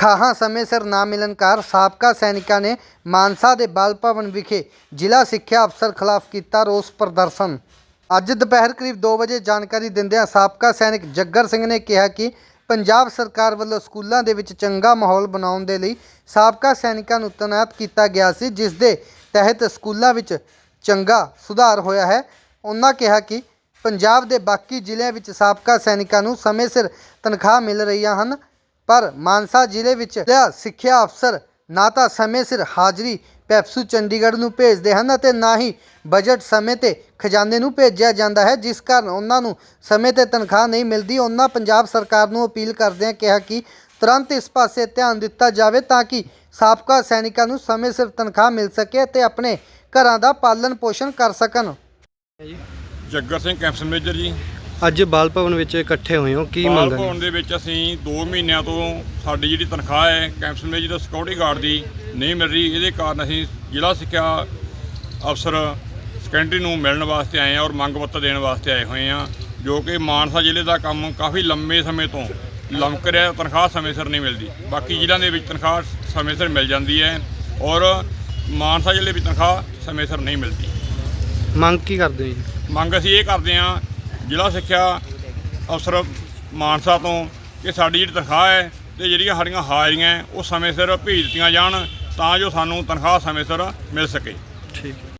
ਤਨਖਾਹਾਂ ਸਮੇਂ ਸਿਰ ਨਾ ਮਿਲਣ ਕਾਰਨ ਸਾਬਕਾ ਸੈਨਿਕਾਂ ਨੇ ਮਾਨਸਾ ਦੇ ਬਾਲ ਭਵਨ ਵਿਖੇ ਜ਼ਿਲ੍ਹਾ ਸਿੱਖਿਆ ਅਫਸਰ ਖਿਲਾਫ ਕੀਤਾ ਰੋਸ ਪ੍ਰਦਰਸ਼ਨ। ਅੱਜ ਦੁਪਹਿਰ ਕਰੀਬ 2 ਵਜੇ ਜਾਣਕਾਰੀ ਦਿੰਦਿਆਂ ਸਾਬਕਾ ਸੈਨਿਕ ਜੱਗਰ ਸਿੰਘ ਨੇ ਕਿਹਾ ਕਿ ਪੰਜਾਬ ਸਰਕਾਰ ਵੱਲੋਂ ਸਕੂਲਾਂ ਦੇ ਵਿੱਚ ਚੰਗਾ ਮਾਹੌਲ ਬਣਾਉਣ ਦੇ ਲਈ ਸਾਬਕਾ ਸੈਨਿਕਾਂ ਨੂੰ ਤੈਨਾਤ ਕੀਤਾ ਗਿਆ ਸੀ, ਜਿਸ ਦੇ ਤਹਿਤ ਸਕੂਲਾਂ ਵਿੱਚ ਚੰਗਾ ਸੁਧਾਰ ਹੋਇਆ ਹੈ। ਉਹਨਾਂ ਕਿਹਾ ਕਿ ਪੰਜਾਬ ਦੇ ਬਾਕੀ ਜ਼ਿਲ੍ਹਿਆਂ ਵਿੱਚ ਸਾਬਕਾ ਸੈਨਿਕਾਂ ਨੂੰ ਸਮੇਂ ਸਿਰ ਤਨਖਾਹ ਮਿਲ ਰਹੀਆਂ ਹਨ। ਪਰ ਮਾਨਸਾ ਜ਼ਿਲ੍ਹੇ ਵਿੱਚ ਜ਼ਿਲ੍ਹਾ ਸਿੱਖਿਆ ਅਫਸਰ ਨਾ ਤਾਂ ਸਮੇਂ ਸਿਰ ਹਾਜ਼ਰੀ ਪੈਪਸੂ ਚੰਡੀਗੜ੍ਹ ਨੂੰ ਭੇਜਦੇ ਹਨ ਅਤੇ ਨਾ ਹੀ ਬਜਟ ਸਮੇਂ ਤੇ ਖਜ਼ਾਨੇ ਨੂੰ ਭੇਜਿਆ ਜਾਂਦਾ ਹੈ, ਜਿਸ ਕਾਰਨ ਉਹਨਾਂ ਨੂੰ ਸਮੇਂ ਤੇ ਤਨਖਾਹ ਨਹੀਂ ਮਿਲਦੀ। ਉਹਨਾਂ ਪੰਜਾਬ ਸਰਕਾਰ ਨੂੰ ਅਪੀਲ ਕਰਦਿਆਂ ਕਿਹਾ ਕਿ ਤੁਰੰਤ ਇਸ ਪਾਸੇ ਧਿਆਨ ਦਿੱਤਾ ਜਾਵੇ ਤਾਂ ਕਿ ਸਾਬਕਾ ਸੈਨਿਕਾਂ ਨੂੰ ਸਮੇਂ ਸਿਰ ਤਨਖਾਹ ਮਿਲ ਸਕੇ ਅਤੇ ਆਪਣੇ ਘਰਾਂ ਦਾ ਪਾਲਣ ਪੋਸ਼ਣ ਕਰ ਸਕਣ। ਜੱਗਰ ਸਿੰਘ ਕੈਂਪਸ ਮੇਜਰ ਜੀ ਅੱਜ ਬਾਲ ਭਵਨ ਵਿੱਚ ਇਕੱਠੇ ਹੋਏ ਹੋ ਕੀ ਮੰਗ ਹੈ? ਭਵਨ ਦੇ ਵਿੱਚ ਅਸੀਂ 2 ਮਹੀਨਿਆਂ ਤੋਂ ਸਾਡੀ ਜਿਹੜੀ ਤਨਖਾਹ ਹੈ ਕੈਂਪਸ ਮੇਜਰ ਦਾ ਸਿਕਿਉਰਿਟੀ ਗਾਰਡ ਦੀ ਨਹੀਂ ਮਿਲ ਰਹੀ। ਇਹਦੇ ਕਾਰਨ ਅਸੀਂ ਜ਼ਿਲ੍ਹਾ ਸਿੱਖਿਆ ਅਫਸਰ ਸੈਕੰਡਰੀ ਨੂੰ ਮਿਲਣ ਵਾਸਤੇ ਆਏ ਹਾਂ ਔਰ ਮੰਗ ਪੱਤਰ ਦੇਣ ਵਾਸਤੇ ਆਏ ਹੋਏ ਹਾਂ ਜੋ ਕਿ ਮਾਨਸਾ ਜ਼ਿਲ੍ਹੇ ਦਾ ਕੰਮ ਕਾਫੀ ਲੰਮੇ ਸਮੇਂ ਤੋਂ ਲੰਮਕ ਰਿਹਾ ਤਨਖਾਹ ਸਮੇਂ ਸਿਰ ਨਹੀਂ ਮਿਲਦੀ। ਬਾਕੀ ਜ਼ਿਲ੍ਹਿਆਂ ਦੇ ਵਿੱਚ ਤਨਖਾਹ ਸਮੇਂ ਸਿਰ ਮਿਲ ਜਾਂਦੀ ਹੈ ਔਰ ਮਾਨਸਾ ਜ਼ਿਲ੍ਹੇ ਵਿੱਚ ਤਨਖਾਹ ਸਮੇਂ ਸਿਰ ਨਹੀਂ ਮਿਲਦੀ। ਮੰਗ ਕੀ ਕਰਦੇ ਹੋ ਜੀ? ਮੰਗ ਅਸੀਂ ਇਹ ਕਰਦੇ ਹਾਂ ਜ਼ਿਲ੍ਹਾ ਸਿੱਖਿਆ ਅਫਸਰ ਮਾਨਸਾ ਤੋਂ ਕਿ ਸਾਡੀ ਜਿਹੜੀ ਤਨਖਾਹ ਹੈ ਤੇ ਜਿਹੜੀਆਂ ਸਾਡੀਆਂ ਹਾਜ਼ਰੀਆਂ ਹੈ, ਉਹ ਸਮੇਂ ਸਿਰ ਭੇਜ ਦਿੱਤੀਆਂ ਜਾਣ ਤਾਂ ਜੋ ਸਾਨੂੰ ਤਨਖਾਹ ਸਮੇਂ ਸਿਰ ਮਿਲ ਸਕੇ। ਠੀਕ।